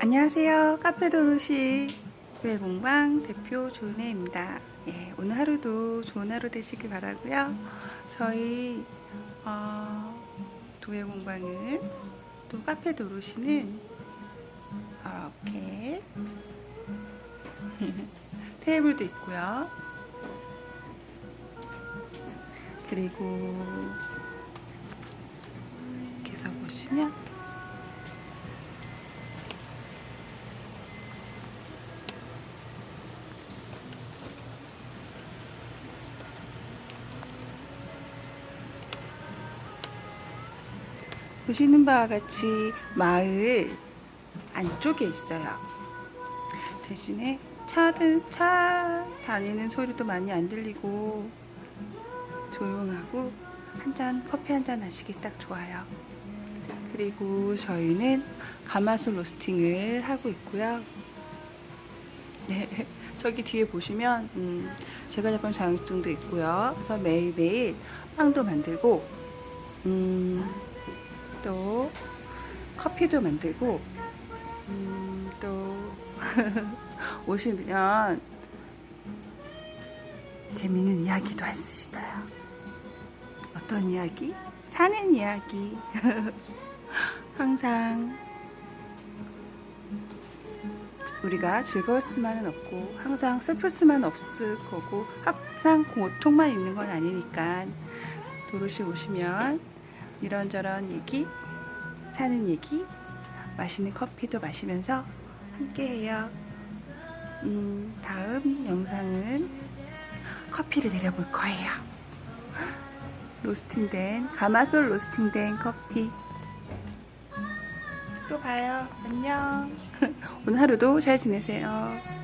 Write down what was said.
안녕하세요. 카페 도로시 외공방 대표 조은혜입니다. 예, 오늘 하루도 좋은 하루 되시길 바라고요. 저희 어, 도예 공방은 또 카페 도로시는 이렇게 테이블도 있고요. 그리고 이렇게 해서 보시면 보시는 바와 같이 마을 안쪽에 있어요. 대신에 차들 차 다니는 소리도 많이 안 들리고 조용하고 한 잔 커피 한 잔 하시기 딱 좋아요. 그리고 저희는 가마솥 로스팅을 하고 있고요. 네, 저기 뒤에 보시면 음, 제가 잡은 자격증도 있고요. 그래서 매일매일 빵도 만들고 음, 또 커피도 만들고 음, 또 오시면 재밌는 이야기도 할 수 있어요. 어떤 이야기? 사는 이야기. 항상 우리가 즐거울 수만은 없고 항상 슬플 수만 없을 거고 항상 고통만 있는 건 아니니까 도로시 오시면 이런저런 얘기, 사는 얘기, 맛있는 커피도 마시면서 함께해요. 음, 다음 영상은 커피를 내려볼 거예요. 로스팅된 가마솔 로스팅된 커피. 또 봐요. 안녕. 오늘 하루도 잘 지내세요.